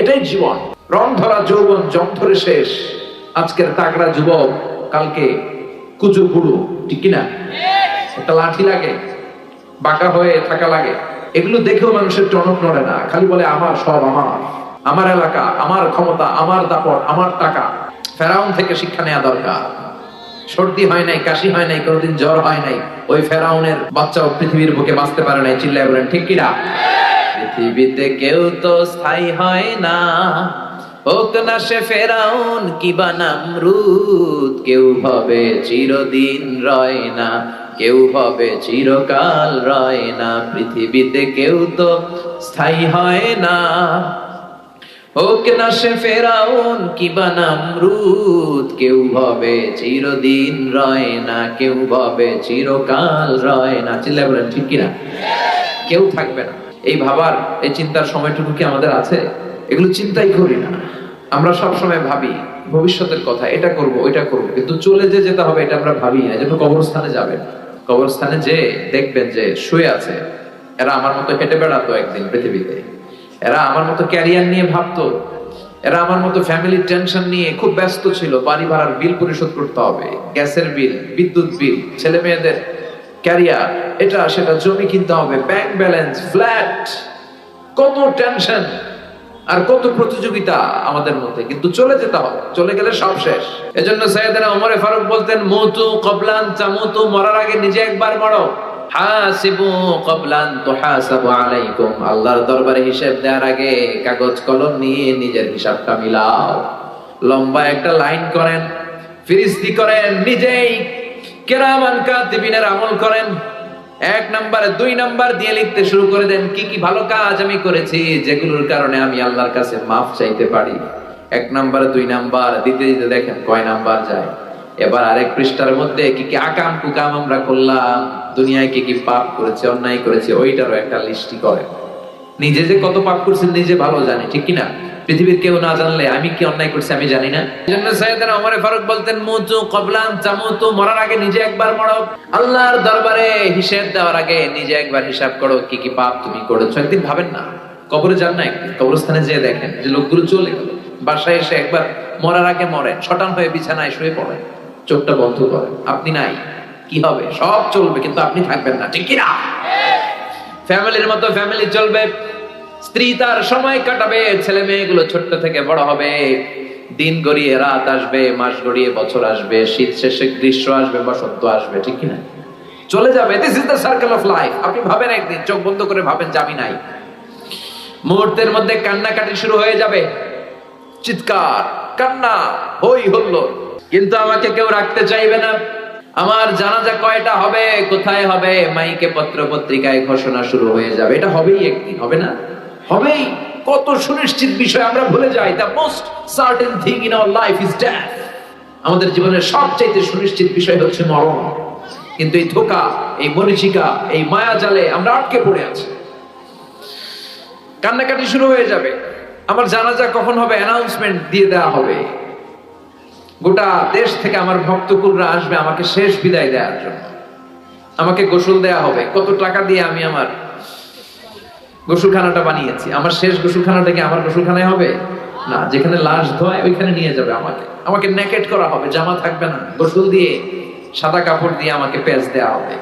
এটাই জীবন। রং ধরা যৌবন, জং ধরে শেষ। আজকের তাগড়া যুবক, কালকে কুচু পুড়ু ঠিক কিনা? একটা লাঠি লাগে, বাঁকা হয়ে থাকা লাগে। এগুলো দেখেও মানুষের টনক নড়ে না, খালি বলে, আমার সব আমার। আমার এলাকা, আমার ক্ষমতা, আমার দাপট, আমার টাকা। ফেরাউন থেকে শিক্ষা নেওয়া দরকার। সর্দি হয় নাই, কাশি হয় নাই, কোনোদিন জ্বর হয় নাই। ওই ফেরাউনের বাচ্চাও পৃথিবীর বুকে বাঁচতে পারে নাই, চিল্লায় বলেন, ঠিক কিনা? পৃথিবীতে কেউ তো স্থায়ী হয় না। হোক না সে ফেরাউন কি বানামরুদ কেউ হবে চিরদিন রয় না, কেউ হবে চিরকাল রয় না, পৃথিবীতে কেউ তো স্থায়ী হয় না। হোক না সে ফেরাউন কি বানামরুদ কেউ হবে চিরদিন রয় না, কেউ হবে চিরকাল রয় না। চিল্লা বলেন, ঠিক কিনা? কেউ থাকবে না। এই ভাবার, এই চিন্তার সময়টুকু কি আমাদের আছে? এগুলো চিন্তাই করি না। আমরা সব সময় ভাবি, ভবিষ্যতের কথা, এটা করব, ওইটা করব। কিন্তু চলে যে যেতে হবে, এটা আমরা ভাবি না। যেন কবরস্থানে যাবেন। কবরস্থানে যে দেখবেন যে শুয়ে আছে, এরা আমার মতো হেঁটে বেড়াতো একদিন পৃথিবীতে। এরা আমার মতো ক্যারিয়ার নিয়ে ভাবতো। এরা আমার মতো ফ্যামিলির টেনশন নিয়ে খুব ব্যস্ত ছিল। বাড়ি ভাড়ার বিল পরিশোধ করতে হবে। গ্যাসের বিল বিদ্যুৎ বিল ছেলে মেয়েদের ক্যারিয়ার, এটা সেটা জমি কিনতে হবে ব্যাংক ব্যালেন্স ফ্ল্যাট কত টেনশন আর কত প্রতিযোগিতা আমাদের মধ্যে। কিন্তু চলে যেতে হবে, চলে গেলে সব শেষ। এজন্য সৈয়দনা ওমরে ফারুক বলতেন, মুতু কবলান চামুতু মরার আগে নিজে একবার মরো। হাসিবু কবলান তুহাসাবু আলাইকুম। আল্লাহর দরবারে হিসাব দেওয়ার আগে কাগজ কলম নিয়ে নিজের হিসাবটা মিলাও। লম্বা একটা লাইন করেন, ফিরিস্তি করেন, নিজেই কেরামান কাতিবিনের আমল করেন। এক নাম্বার, দুই নাম্বার দিয়ে লিখতে শুরু করে দেন, কি কি ভালো কাজ আমি করেছি, যেগুলোর কারণে আমি আল্লাহর কাছে মাফ চাইতে পারি? এক দুই দিতে দিতে দেখেন কয় নাম্বার যায়। এবার আরেক পৃষ্ঠার মধ্যে, কি কি আকাম, কুকাম আমরা করলাম, দুনিয়ায় কি কি পাপ করেছে, অন্যায় করেছে, ওইটারও একটা লিস্টি করে নিজে যে কত পাপ করছেন, নিজে ভালো জানি, ঠিক কিনা? পৃথিবীর কেউ না জানলে আমি কি অন্যায় করছি আমি জানি না। জন্য সৈয়দনা ওমর ফারুক বলতেন, মুতু কবলান চামুতু মরার আগে নিজে একবার মরো। আল্লাহর দরবারে হিসাব দেওয়ার আগে নিজে একবার হিসাব করো, কি কি পাপ তুমি করেছ? একদিন ভাবেন না, কবরে যান না একদিন, কবরস্থানে যেয়ে দেখেন যে লোকগুলো চলে গেল। বাসায় এসে একবার মরার আগে মরেন, শটান হয়ে বিছানায় শুয়ে পড়েন, চোখটা বন্ধ করেন, আপনি নাই, কি হবে? সব চলবে, কিন্তু আপনি থাকবেন না। ঠিক কিনা? ফ্যামিলির মতো ফ্যামিলি চলবে। স্ত্রী তার সময় কাটাবে, ছেলে মেয়েগুলো ছোট্ট থেকে বড় হবে। দিন গড়িয়ে রাত আসবে, মাস গড়িয়ে বছর আসবে, শীত শেষে গ্রীষ্ম আসবে, বসন্ত আসবে, ঠিক কিনা? চলে যাবে। This is the circle of life আপনি ভাবেন একদিন, চোখ বন্ধ করে ভাবেন যাবি নাই। মুহূর্তের মধ্যে কান্নাকাটি শুরু হয়ে যাবে। চিৎকার, কান্না, হই হল্লো কিন্তু আমাকে কেউ রাখতে চাইবে না। আমার জানাজা কয়টা হবে, কোথায় হবে, মাইকে পত্র পত্রিকায় ঘোষণা শুরু হয়ে যাবে। এটা হবেই একদিন, হবে না? হবেই। কত সুনিশ্চিত বিষয় আমরা ভুলে যাই। The most certain thing in our life is death আমাদের জীবনের সবচাইতে সুনিশ্চিত বিষয় হচ্ছে মরণ। কিন্তু এই ধোকা, এই মরিচিকা এই মায়া জালে আমরা আটকে পড়ে আছি। কান্নাকাটি শুরু হয়ে যাবে। আমার জানাজা কখন হবে? অ্যানাউন্সমেন্ট দিয়ে দেওয়া হবে। গোটা দেশ থেকে আমার ভক্তকুলরা আসবে আমাকে শেষ বিদায় দেওয়ার জন্য। আমাকে গোসল দেয়া হবে। কত টাকা দিয়ে আমি আমার গোসলখানাটা বানিয়েছি। আমার শেষ গোসলখানাটা কি আমার গোসলখানায় হবে? না, যেখানে লাশ ধোয় ওইখানে নিয়ে যাবে আমাকে। আমাকে নেকেট করা হবে, জামা থাকবে না। গোসল দিয়ে, সাদা কাপড় দিয়ে আমাকে পেঁচ দেওয়া হবে।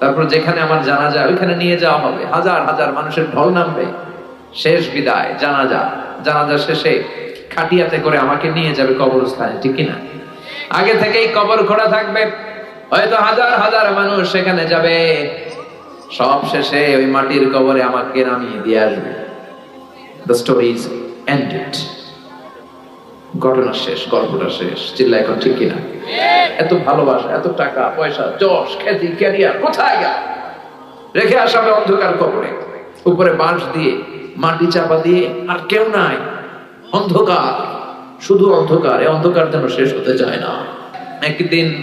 তারপর যেখানে আমার জানাজা, ওইখানে নিয়ে যাওয়া হবে। হাজার হাজার মানুষের ঢল নামবে। শেষ বিদায়, জানাজা। জানাজা শেষে খাটিয়াতে করে আমাকে নিয়ে যাবে কবরস্থানে, ঠিক কিনা? আগে থেকেই কবর খোঁড়া থাকবে। হয়তো হাজার হাজার মানুষ সেখানে যাবে। সব শেষে ওই মাটির কবরে আমাকে নামিয়ে দিয়ে আসবে। দ্য স্টোরি ইজ এন্ডেড ঘটনা শেষ, গল্পটা শেষ। চিল্লা, এখন ঠিক কিনা? এত ভালোবাসা, এত টাকা, পয়সা, যশ, খ্যাতি ক্যারিয়ার কোথায় গেল? রেখে আসাবে অন্ধকার কবরে। উপরে বাঁশ দিয়ে, মাটি চাপা দিয়ে, আর কেউ নাই। অন্ধকার। শুধু অন্ধকার এই অন্ধকার যেন শেষ হতে চায় না। একদিন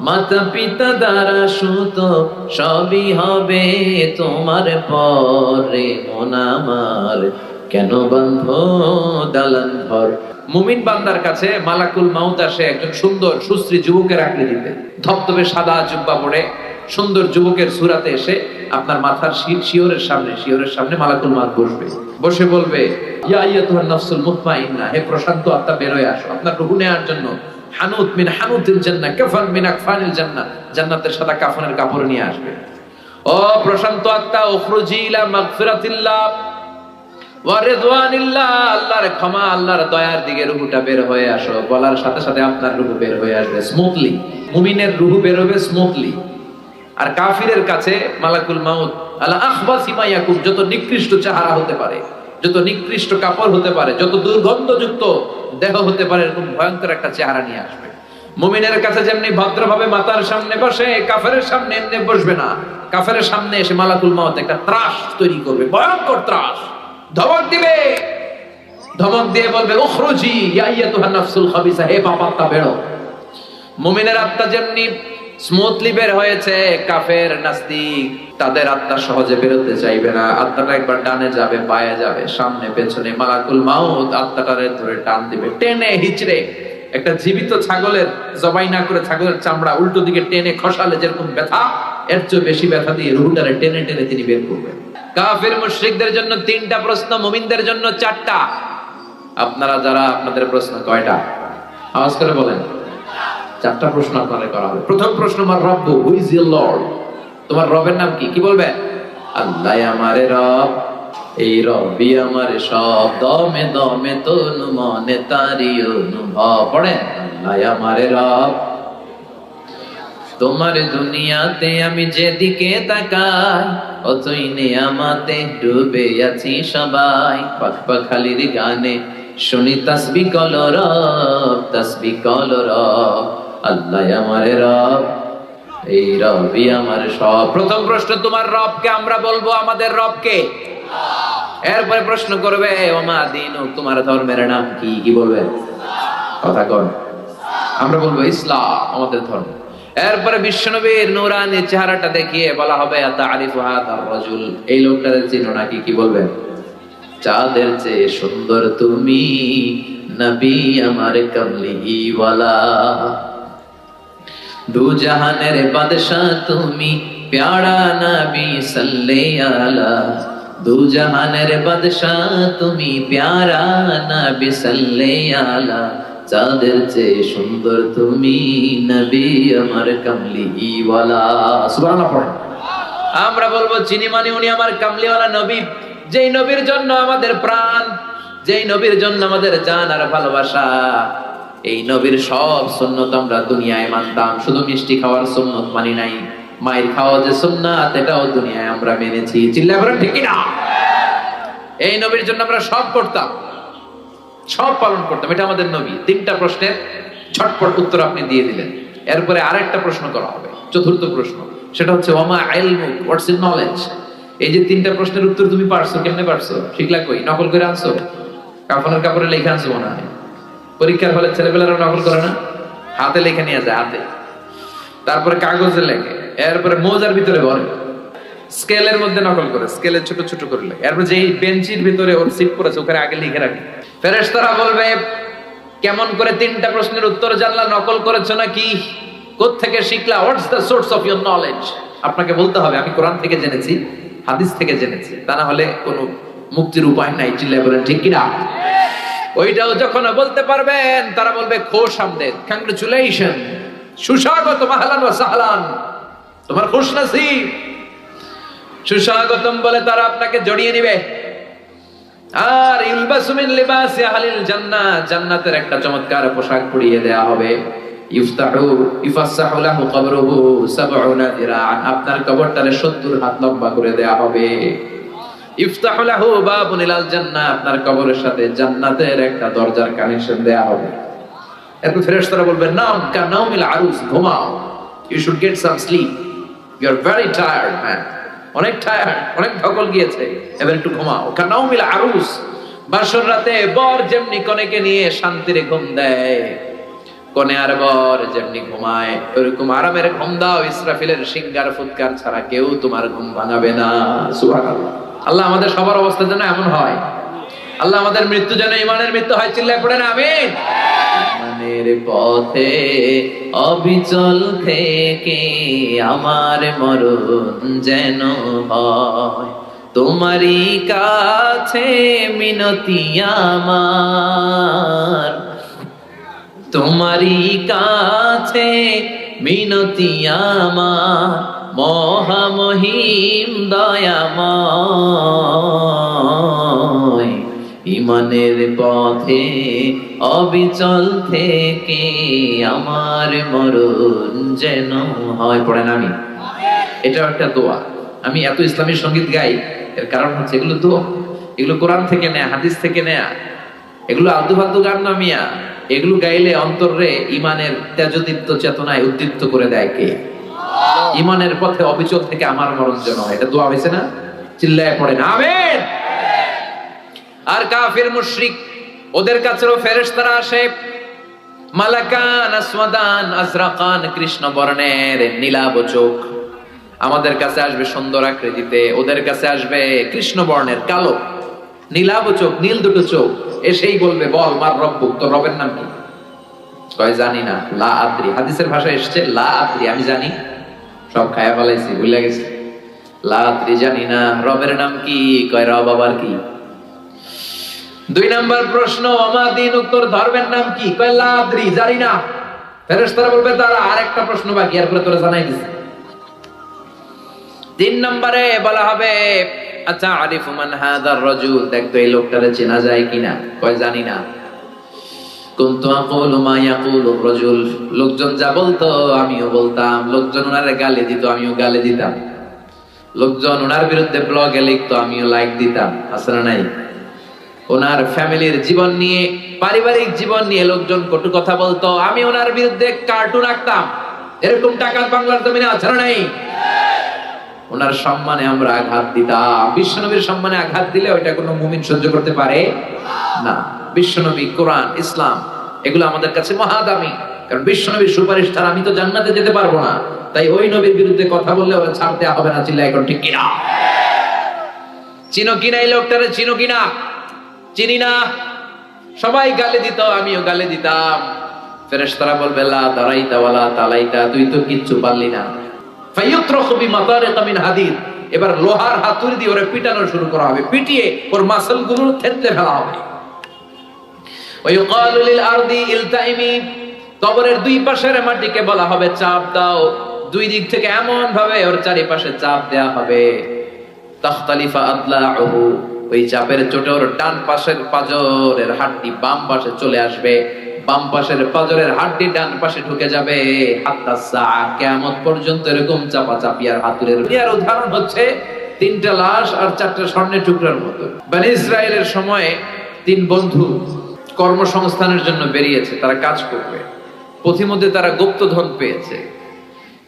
মাতা পিতা দ্বারা সুত, সবই হবে তোমার পরে মন আমার। কেন বন্ধ দালান ঘর? মুমিন বান্দার কাছে মালাকুল মাউত আসে একজন সুন্দর, সুশ্রী যুবকের আকৃতিতে। ধবধবে সাদা জুব্বা পরে সুন্দর যুবকের সুরাতে এসে আপনার মাথার শিওরের সামনে শিওরের সামনে মালাকুল মাউত বসবে। বসে বলবে, ইয়া আইয়াতুহান নাফসুল মুতমাইন্না, হে প্রশান্ত আত্মা বেরোয় আসো। আপনার রুহু নেওয়ার জন্য হানুত মিন হানুতিল জান্নাহ কাফান মিন আকফানিল জান্নাহ। জান্নাতের সাদা কাফনের কাপড় নিয়ে আসবে। ও প্রশান্ত আত্মা, উখরুজি ইলা মাগফিরাতিল্লাহ ওয়ারিদওয়ানিল্লাহ আল্লাহর ক্ষমা, আল্লাহর দয়ার দিকে রুহুটা বের হয়ে আসো। বলার সাথে সাথে আপনার রুহু বের হয়ে আসবে স্মুথলি মুমিনের রুহু বের হবে স্মুথলি আর কাফিরের কাছে মালাকুল মাউত আলা আখবাসি মা ইয়াকুব যত নিকৃষ্ট চেহারা হতে পারে। যত নিকৃষ্ট কাপড় হতে পারে, যত দুর্গন্ধযুক্ত দেহ হতে পারে, এরকম ভয়ঙ্কর একটা চেহারা নিয়ে আসবে। মুমিনের কাছে যেমনি ভদ্রভাবে মাতার সামনে বসে কাফের সামনে এমনি বসবে না। কাফের সামনে এসে মালাকুল মাউত একটা ত্রাস তৈরি করবে, ভয়ঙ্কর ত্রাস। ধমক দিবে। ধমক দিয়ে বলবে, উখরুজি, ইয়া আইয়াতুহান নাফসুল খাবিসা, হে পাপাত্তা বেরো মুমিনের আত্মা যেমনি স্মুথলি বের হয়েছে কাফের নাস্তিক। তাদের আত্মা সহজে বেরোতে চাইবে না। আত্মাটা একবার ডানে যাবে, পায়ে যাবে, সামনে, পেছনে। মালাকুল মাউত আত্মাটারে ধরে টান দিবে। টেনে হিচড়ে একটা জীবিত ছাগলের জবাই না করে ছাগলের চামড়া উল্টো দিকে টেনে খসালে যেরকম ব্যথা, এর চেয়ে বেশি ব্যথা দিয়ে রুহুটারে টেনে টেনে তিনি বের করবেন। কাফির মুশরিকদের জন্য তিনটা প্রশ্ন, মুমিনদের জন্য চারটা। আপনারা যারা, আপনাদের প্রশ্ন কয়টা? আওয়াজ করে বলেন। চারটা প্রশ্ন আপনাদের করা হবে। প্রথম প্রশ্ন, আমার রব্বু হু ইজ ইউর লর্ড তোমার রবের নাম কি? কি বলবে? আল্লাহ আমারে রব, এই রবি আমারে সব। দমে দমে তন মনে তারি অনুভব। পড়েন, আল্লাহ আমারে রব, তোমার দুনিয়াতে আমি যেদিকে তাকাই অতই নেয়ামাতে ডুবে আছি সবাই। পাখ গানে শুনি, তাসবি কল রব, তাসবি কল রব। আল্লাহ আমার রব, এই রবই আমার সব। প্রথম প্রশ্ন, তোমার রবকে আমরা বলব আমাদের রবকে? এরপরে প্রশ্ন করবে তোমার ধর্মের নাম কি? কি বলবে? কথা কর আমরা বলব ইসলাম, আমাদের ধর্ম। এরপরে বিশ্বনবীর নুরানি চেহারাটা দেখিয়ে বলা হবে এই লোকটার চিনো নাকি? কি বলবে? চাঁদের চেয়ে সুন্দর তুমি, নবী আমার কমলি ওয়ালা। বাদশাহ তুমি প্যারা সাল্লে আলা বাদশাহ তুমি প্যারা সাল্লে আলা চাঁদের চেয়ে সুন্দর তুমি নবী আমার সুবহানাল্লাহ আমরা বলব চিনি মানে উনি আমার কামলিওয়ালা নবী। যেই নবীর জন্য আমাদের প্রাণ, যেই নবীর জন্য আমাদের জান আর ভালোবাসা। এই নবীর সব সুন্নত আমরা দুনিয়ায় মানতাম। শুধু মিষ্টি খাওয়ার সুন্নত মানি নাই। মায়ের খাওয়া যে সুন্নাত, এটাও দুনিয়ায় আমরা মেনেছি। চিল্লা করে ঠিকই না এই নবীর জন্য আমরা সব করতাম সব পালন করতাম। এটা আমাদের নবী। তিনটা প্রশ্নের ছটপট উত্তর আপনি দিয়ে দিলেন। এরপরে আরেকটা প্রশ্ন করা হবে। চতুর্থ প্রশ্ন। সেটা হচ্ছে ওমা আইলমু হোয়াটস ইন নলেজ এই যে তিনটা প্রশ্নের উত্তর তুমি পারছ, কেমনে পারছ? শিখলা কই নকল করে আনছো? কাফনের কাপড়ে লিখে আনছো মনে হয়। পরীক্ষার হলে ছেলেপেলারা নকল করে না? হাতে লেখে নিয়ে যায়, হাতে। তারপরে কাগজে লেখে, এরপরে মোজার ভিতরে ভরে। স্কেলের মধ্যে নকল করে, স্কেলে ছোট ছোট করে লেখে। এরপর যেই বেঞ্চির ভিতরে ওর সিট পড়েছে, ওখানে আগে লিখে রাখে। ফেরেশতারা বলবে, কেমন করে তিনটা প্রশ্নের উত্তর জানলা নকল করেছ নাকি? থেকে শিখলা? What's the source of your knowledge আপনাকে বলতে হবে, আমি কোরআন থেকে জেনেছি, হাদিস থেকে জেনেছি। তা না হলে কোনো মুক্তির উপায় নাই, চিল্লায় বলেন, ঠিক কিনা ওইটাও যখন বলতে পারবেন, তারা বলবে, খোশ আমদেদ কংগ্রেচুলেশন সুস্বাগত, মাহলান ওয়া সাহলান। তোমার খুশ নসিব। সুস্বাগতম বলে তারা আপনাকে জড়িয়ে নিবে। আর ইলবাসু মিন লিবাসি আহলিল জান্নাহ, জান্নাতের একটা চমৎকার পোশাক পরিয়ে দেয়া হবে। ইফতাহু ইফাসসাহু লাহু কবরুহু 70 দিরাআন। আপনার কবরটারে 70 হাত লম্বা করে দেয়া হবে। আপনার কবরের সাথে জান্নাতের একটা দরজার কানেকশন দেয়া হবে। এরপর ফেরেশতারা বলবে নাম কা নাউমিল আরুস ঘুমাও। You should get some sleep you are very tired man অনেক টায়ার্ড অনেক ধকল গিয়েছে। এবার একটু ঘুমাও। কা নাউমিল আরুস বাসর রাতে বর যেমনি কনেকে নিয়ে শান্তিরে ঘুম দেয়, কনে আর বর যেমনি ঘুমায়, ওরকম আরামের ঘুম দাও, ইসরাফিলের সিঙ্গার ফুৎকার ছাড়া কেউ তোমার ঘুম ভাঙাবে না। সুবহানাল্লাহ। আল্লাহ আমাদের সবার অবস্থা যেন এমন হয়। আল্লাহ আমাদের মৃত্যু যেন ইমানের মৃত্যু হয়। চিল্লায় পড়ে না আমিন পথে, অবিচল থেকে আমার মরণ যেন হয়। তোমারই কাছে মিনতি আমার। তোমারই কাছে মিনতি আমার। মহামহিম দয়াময়। ইমানের পথে অবিচল থেকে আমার মরণ যেন হয়। পড়েন আমি। এটাও একটা দোয়া। আমি এত ইসলামী সংগীত গাই, এর কারণ হচ্ছে এগুলো দোয়া। এগুলো কোরআন থেকে নেয়া, হাদিস থেকে নেয়া। এগুলো আলতু ফালতু গান না মিয়া। এগুলো গাইলে অন্তরে ইমানের তেজদীপ্ত চেতনায় উদ্দীপ্ত করে দেয় কে? ইমানের পথে অবিচল থেকে আমার মরণ যেন এটা দোয়া হয়েছে না? চিল্লায় পড়ে না আমেন। আর কাফির, মুশরিক, ওদের কাছেও আসে। মালাকান আজরাকান কৃষ্ণ বর্ণের চোখ। আমাদের কাছে আসবে সুন্দর আকৃতিতে, ওদের কাছে আসবে কৃষ্ণ বর্ণের কালো। নীলাভ চোখ, নীল দুটো চোখ। এসেই বলবে, বল, মার রব্বুক, তোর রবের নাম কি? কয়, জানি না। লা আদ্রি। হাদিসের ভাষায় এসছে, লা আদ্রি। আমি জানি। সব খায়া ফেলাইছি ভুলে গেছি? লা আদ্রি জানি না, রবের নাম কি? কয়, রব আবার কি? দুই নাম্বার প্রশ্ন, অমাদিন উত্তর ধর্মের নাম কি? কয় লা আদ্রি জানি না। বলবে তারা আরেকটা প্রশ্ন বাকি, এরপরে তোরা জানাই তিন নম্বরে বলা হবে আচ্ছা আরিফু মান হাদার রাজুল, দেখ তো এই লোকটারে চেনা যায় কিনা? কয়, জানি না। মা রাজুল। লোকজন যা বলতো, আমিও বলতাম। লোকজন গালি দিত, আমিও গালি দিতাম। লোকজন ওনার বিরুদ্ধে ব্লগে লিখতো, আমিও লাইক দিতাম। না নাই? ওনার ফ্যামিলির জীবন নিয়ে, পারিবারিক জীবন নিয়ে লোকজন কটু কথা বলতো, আমি ওনার বিরুদ্ধে কার্টুন আঁকতাম। এরকম টাকা বাংলার জমিনে আছে নাই? ওনার সম্মানে আমরা আঘাত দিতাম। বিশ্বনবীর সম্মানে আঘাত দিলে ওইটা কোনো মুমিন সহ্য করতে পারে না। বিশ্বনবী, কোরআন, ইসলাম, এগুলো আমাদের কাছে মহাদামি। কারণ বিশ্বনবীর সুপারিশ ছাড়া আমি তো জান্নাতে যেতে পারব না। তাই ওই নবীর বিরুদ্ধে কথা বললে ওরা ছাড় দেওয়া হবে না। চিল্লা এখন ঠিক কিনা? চিনো কিনা এই লোকটারে? চিনো কিনা? চিনি না? সবাই গালে দিত, আমিও গালে দিতাম। ফেরেশতারা বলবে, লা দারাইতা ওয়ালা তালাইতা, তুই তো কিচ্ছু পারলি না। ফাইয়ুত্রাখু বিমাতারিকা মিন হাদিদ। এবার লোহার হাতুড়ি দিয়ে ওরে পিটানো শুরু করা হবে। পিটিয়ে ওর মাসলগুলো থেতলে ফেলা হবে। লিল আরদি ইলতাইমি কবরের দুই পাশের মাটিকে বলা হবে চাপ দাও। দুই দিক থেকে এমন ভাবে ওর চারিপাশে চাপ দেয়া হবে। আদলাহু ওই চাপের চোটে ওর ডান পাশের পাজরের বাম পাশে চলে আসবে। বাম পাশের পাজরের হাড্ডি ডান পাশে ঢুকে যাবে। হাত্তা সা কিয়ামত পর্যন্ত এরকম চাপা চাপিয়ার হাতুরের এর উদাহরণ হচ্ছে তিনটা লাশ আর চারটা স্বর্ণের টুকরার মতো। বনি ইসরায়েলের সময়ে তিন বন্ধু কর্মসংস্থানের জন্য বেরিয়েছে, তারা কাজ করবে। পথিমধ্যে তারা গুপ্তধন পেয়েছে।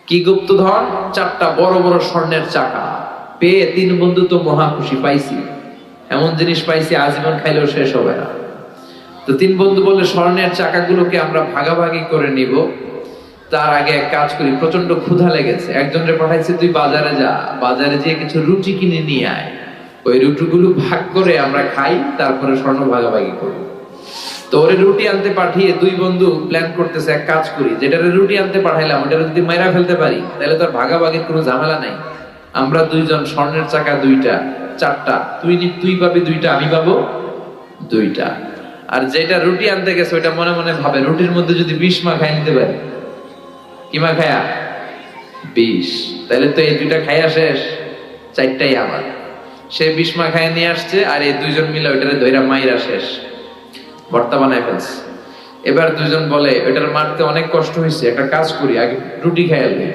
কি গুপ্তধন? চারটা বড় বড় স্বর্ণের চাকা। পেয়ে তিন বন্ধু তো মহা খুশি, পাইছি। এমন জিনিস পাইছি, আজীবন খাইলেও শেষ হবে না। তো তিন বন্ধু বললে, স্বর্ণের চাকাগুলোকে আমরা ভাগাভাগি করে নিব। তার আগে এক কাজ করি প্রচণ্ড ক্ষুধা লেগেছে। একজনরে পাঠাইছে, তুই বাজারে যা। বাজারে যেয়ে কিছু রুটি কিনে নিয়ে আয়। ওই রুটিগুলো ভাগ করে আমরা খাই, তারপরে স্বর্ণ ভাগাভাগি করব। তো ওরে রুটি আনতে পাঠিয়ে দুই বন্ধু প্ল্যান করতেছে এক কাজ করি। যেটারে রুটি আনতে পাঠাইলাম ওটা যদি মাইরা ফেলতে পারি, তাহলে তো আর ভাগাভাগির কোনো ঝামেলা নাই। আমরা দুইজন, স্বর্ণের চাকা দুইটা, চারটা, তুই তুই পাবি দুইটা, আমি পাবো দুইটা। আর যেটা রুটি আনতে গেছে, ওইটা মনে মনে ভাবে, রুটির মধ্যে যদি বিষ মা খাই নিতে পারি। কি মা খায়া বিষ। তাহলে তো এই দুইটা খাইয়া শেষ, চারটাই আমার। সে বিষ মা খাইয়া নিয়ে আসছে, আর এই দুইজন মিলে ওইটারে দইরা মাইরা শেষ। ভর্তা বানায় ফেলছে। এবার দুজন বলে ওইটার মারতে অনেক কষ্ট হয়েছে, একটা কাজ করি, আগে রুটি খাইয়া লই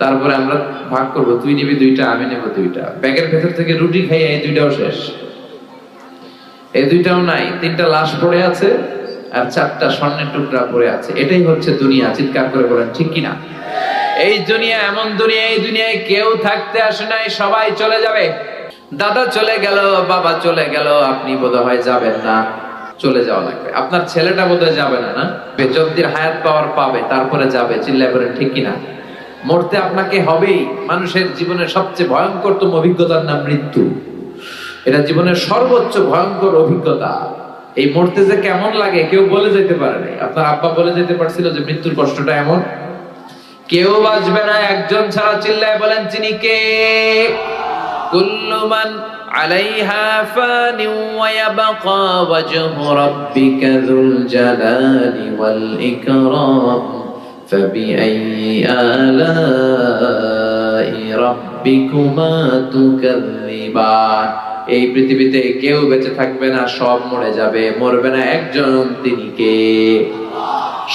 তারপরে আমরা ভাগ করব, তুই নিবি দুইটা, আমি নেব দুইটা। ব্যাগের ভেতর থেকে রুটি খাইয়া এই দুইটাও শেষ। এই দুইটাও নাই, তিনটা লাশ পড়ে আছে আর চারটা স্বর্ণের টুকরা পড়ে আছে। এটাই হচ্ছে দুনিয়া, চিৎকার করে বলেন, ঠিক কিনা এই দুনিয়া এমন দুনিয়া, এই দুনিয়ায় কেউ থাকতে আসে নাই, সবাই চলে যাবে। দাদা চলে গেল, বাবা চলে গেল, আপনি বোধহয় যাবেন না। চলে যাওয়া লাগবে। আপনার ছেলেটা বোধহয় যাবে না না? বেচন্দির হায়াত পাওয়ার পাবে, তারপরে যাবে চিল্লাই বলেন, ঠিক কিনা? মরতে আপনাকে হবেই মানুষের জীবনের সবচেয়ে ভয়ঙ্করতম অভিজ্ঞতার নাম মৃত্যু। এটা জীবনের সর্বোচ্চ ভয়ঙ্কর অভিজ্ঞতা। এই মরতে যে কেমন লাগে, কেউ বলে যেতে পারে নাই। আপনার আব্বা বলে যেতে পারছিল যে মৃত্যুর কষ্টটা এমন। কেউ বাঁচবে না, একজন ছাড়া চিল্লায় বলেন তিনি কে? কুল্লু মান আলাইহা ফানি ওয়া ইয়াবকা ওয়াজহু রাব্বিকা যুল জালালি ওয়াল ইকরাম فبأي آلاء ربكما تكذبان এই পৃথিবীতে কেউ বেঁচে থাকবে না সব মরে যাবে মরবে না একজন তিনি কে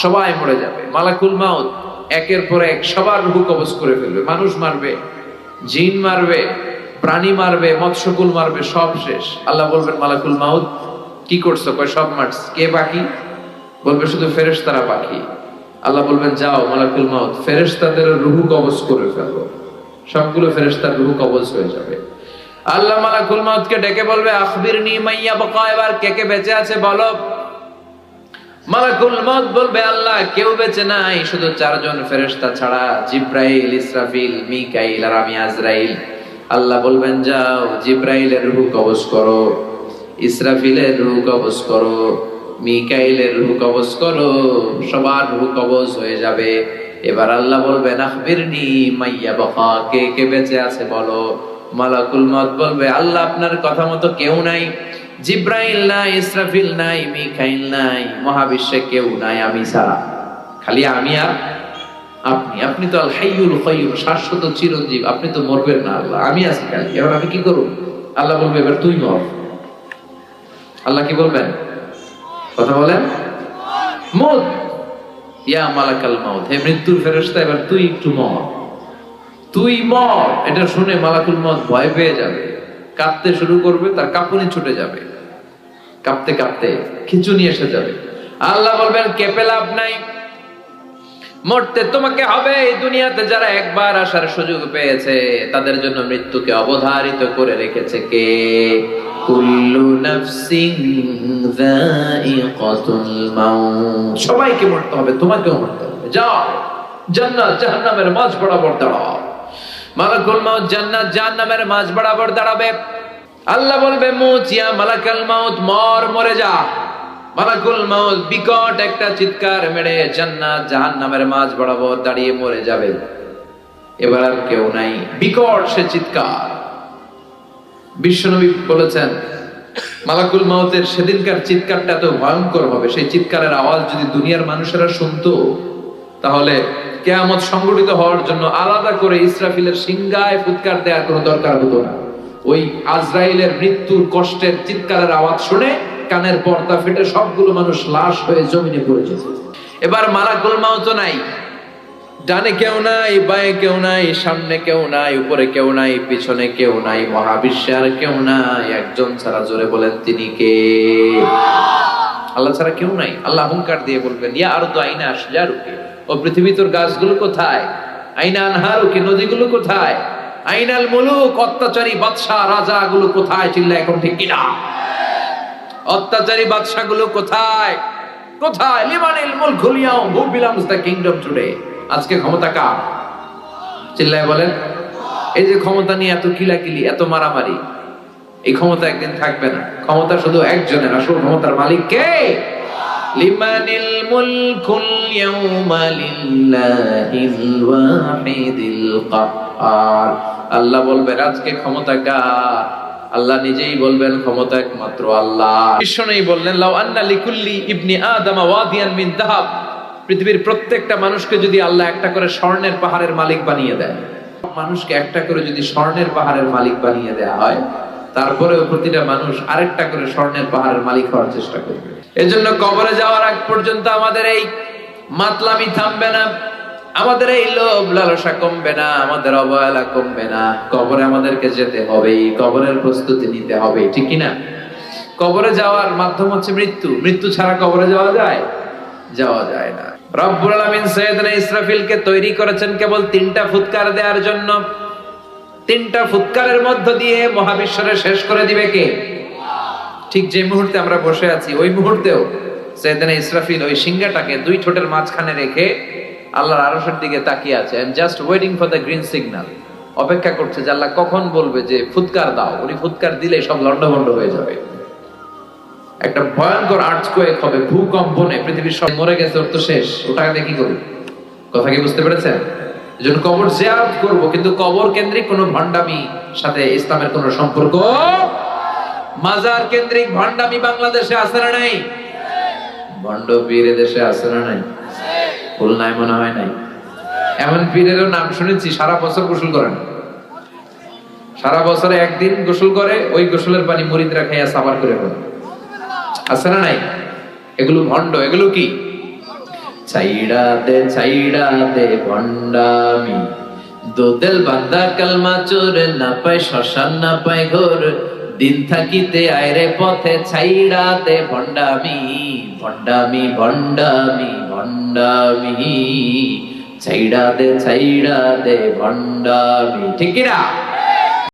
সবাই মরে যাবে মালাকুল মাউত একের পর এক সবার রূহ কবজ করে ফেলবে মানুষ মারবে জিন মারবে প্রাণী মারবে, মৎস্যকুল মারবে, সব শেষ। আল্লাহ বলবেন, মালাকুল মাউত, কি করছ? কয়, সব মারছ। কে বাকি? বলবে, শুধু ফেরেশতারা বাকি। আল্লাহ বলবেন, যাও মালাকুল মাউত, ফেরেশতাদের রুহু কবজ করে ফেলো। সবগুলো ফেরেশতার রুহু কবজ হয়ে যাবে। আল্লাহ মালাকুল মাউতকে ডেকে বলবে আখবির নি মাইয়া বাকা, এবার কে কে বেঁচে আছে বলো? মালাকুল মত বলবে, আল্লাহ, কেউ বেঁচে নাই, শুধু চারজন ফেরেশতা ছাড়া, জিব্রাইল, ইসরাফিল, মিকাইল আর আমি আজরাইল। আল্লাহ বলবেন, যাও, জিব্রাইলের রূহ কবজ করো, ইসরাফিলের রূহ কবজ করো, মিকাইলের রূহ কবজ করো, সবার রূহ কবজ হয়ে যাবে। এবার আল্লাহ বলবেন, আখবিরনি মাইয়া বাকা, কে কে বেঁচে আছে বলো? মালাকুল মত বলবে, আল্লাহ আপনার কথা মতো কেউ নাই, জিব্রাইল নাই, ইসরাফিল নাই মিখাইল নাই, মহাবিশ্বে কেউ নাই, আমি ছাড়া। খালি আমি আর আপনি আপনি তো আল হাইয়ুল কাইয়ুম শাশ্বত চিরঞ্জীব, আপনি তো মরবেন না আল্লাহ, আমি আছি খালি এবার আমি কি করব? আল্লাহ বলবে, এবার তুই মর। আল্লাহ কি বলবেন? কথা বলেন? মত ইয়া মালাকাল মাউত, হে মৃত্যুর ফেরেশতা, এবার তুই একটু মর। তুই মর, এটা শুনে মালাকুল মত ভয় পেয়ে যাবে। কাঁপতে শুরু করবে, তার কাঁপুনি ছুটে যাবে। কাঁপতে কাঁপতে খিচুনি এসে যাবে। আল্লাহ বলবেন, কেঁপে লাভ নাই। মরতে তোমাকে হবে এই দুনিয়াতে যারা একবার আসার সুযোগ পেয়েছে, তাদের জন্য মৃত্যুকে অবধারিত করে রেখেছে কে? কুল্লু নাফসিন যায়িকাতুল মাউত। সবাইকে মরতে হবে, তোমাকেও মরতে হবে। যাও, জান্নাত জাহান্নামের মাঝ বরাবর দাঁড়াও। মালাকুল মাউত জান্নাত জাহান্নামের মাঝ বরাবর দাঁড়াবে। আল্লাহ বলবে মুচিয়া মালাকাল মাউত, মর, মরে যা। মালাকুল মাউত, বিকট একটা চিৎকার মেরে জান্নাত, জাহান্নামের মাঝ বরাবর দাঁড়িয়ে মরে যাবে। এবার আর কেউ নাই। বিকট সে চিৎকার। বিশ্বনবী বলেছেন, মালাকুল মাউতের সেদিনকার চিৎকারটা এত ভয়ঙ্কর হবে। সেই চিৎকারের আওয়াজ যদি দুনিয়ার মানুষেরা শুনতো, তাহলে কেয়ামত সংগঠিত হওয়ার জন্য আলাদা করে ইসরাফিলের সিংগায় ফুৎকার দেওয়ার কোনো দরকার হতো না। ওই আজরাইলের মৃত্যুর কষ্টের চিৎকারের আওয়াজ শুনে কানের পর্দা ফেটে সবগুলো মানুষ লাশ হয়ে জমিনে পড়ে যেত। এবার মালাকুল মাউত নাই। ডানে কেউ নাই, বায়ে কেউ নাই, সামনে কেউ নাই, উপরে কেউ নাই, পিছনে কেউ নাই, মহাবিশ্বে আর কেউ নাই। একজন ছাড়া জোরে বলেন, তিনি কে? আল্লাহ ছাড়া কেউ নাই। আল্লাহ হুঙ্কার দিয়ে বলবেন, ইয়া আর তো আইনা আসজারুকে ও পৃথিবী তোর গাছগুলো কোথায়? আইনা আনহারুকে নদীগুলো কোথায়? আইনাল মুলুক, অত্যাচারী বাদশাহ রাজা গুলো কোথায়? চিল্লা এখন ঠিক কিনা? অত্যাচারী বাদশাহগুলো কোথায়? কোথায়? লিমানিল মুলকুল ইয়াউম who belongs the kingdom today. আজকে ক্ষমতা কার? চিল্লায় বলেন। এই যে ক্ষমতা নিয়ে এত কিলাকিলি, এত মারামারি, এই ক্ষমতা একদিন থাকবে না। ক্ষমতা শুধু একজনের, আসল ক্ষমতার মালিক কে? লিমানিল মুলকুল ইয়াউমা লিল্লাহিল ওয়াহিদিল কাহ্হার আল্লাহ বলবেন আজকে ক্ষমতা কার? আল্লাহ নিজেই বলবেন ক্ষমতা একমাত্র আল্লাহ। বিশ্ব বললেন, লাউ আন্না লিকুল্লি ইবনি আদামা ওয়াদিয়ান মিন দাহাব। পৃথিবীর প্রত্যেকটা মানুষকে যদি আল্লাহ একটা করে স্বর্ণের পাহাড়ের মালিক বানিয়ে দেয়, মানুষকে একটা করে যদি স্বর্ণের পাহাড়ের মালিক বানিয়ে দেয়া হয়, তারপরেও প্রতিটা মানুষ আরেকটা করে স্বর্ণের পাহাড়ের মালিক হওয়ার চেষ্টা করবে। এজন্য কবরে যাওয়ার আগ পর্যন্ত আমাদের এই মাতলামি থামবে না। আমাদের এই লোভ লালসা কমবে না, আমাদের অবহেলা কমবে না। কবরে আমাদেরকে যেতে হবে কবরের প্রস্তুতি নিতে হবে, ঠিক না? কবরে যাওয়ার মাধ্যম হচ্ছে মৃত্যু। মৃত্যু ছাড়া কবরে যাওয়া যায়? যাওয়া যায় না। রব্বুল আলামিন সৈয়দনা ইসরাফিলকে তৈরি করেছেন কেবল তিনটা ফুৎকার দেওয়ার জন্য। তিনটা ফুৎকারের মধ্য দিয়ে মহাবিশ্বরে শেষ করে দিবে কে? ঠিক যে মুহূর্তে আমরা বসে আছি, ওই মুহূর্তেও সেদিন ইসরাফিল ওই সিংহাটাকে দুই ঠোঁটের মাঝখানে রেখে আল্লাহর আরশের দিকে তাকিয়ে আছে and just waiting for the green signal অপেক্ষা করছে যে আল্লাহ কখন বলবে যে ফুৎকার দাও, উনি ফুৎকার দিলে সব লন্ডভন্ড হয়ে যাবে। একটা ভয়ঙ্কর আর্থকোয়েক হবে ভূকম্পনে পৃথিবীর সব মরে গেছে তো শেষ। ওটাকে দিয়ে কি করবে কথা কি বুঝতে পেরেছেন? এজন্য কবর জিয়ারত করব, কিন্তু কবর কেন্দ্রিক কোনো ভণ্ডামি সাথে ইসলামের কোনো সম্পর্ক মাজার কেন্দ্রিক ভণ্ডামি বাংলাদেশে আছে না নাই? ভণ্ড পীর দেশে আছে না নাই? খুলনায় মনে হয় নাই। এমন পীরেরও নাম শুনেছি, সারা বছর গোসল করেন। সারা বছরে একদিন গোসল করে, ওই গোসলের পানি মুরিদরা খাইয়া সাবার করে ফেলে। আছে না নাই? এগুলো ভণ্ড, এগুলো কি? ছাইড়া দে ছাইড়া দে ভণ্ডামি। দোদেল বান্দা কালমা চোর না পায়, শ্মশান না পায় ঘোর। দিন থাকিতে আয়রে পথে ছাইড়াতে ভণ্ডামি ভণ্ডামি ভণ্ডামি ভণ্ডামি। ছাইড়াতে ছাইড়াতে ভণ্ডামি। ঠিক কিনা?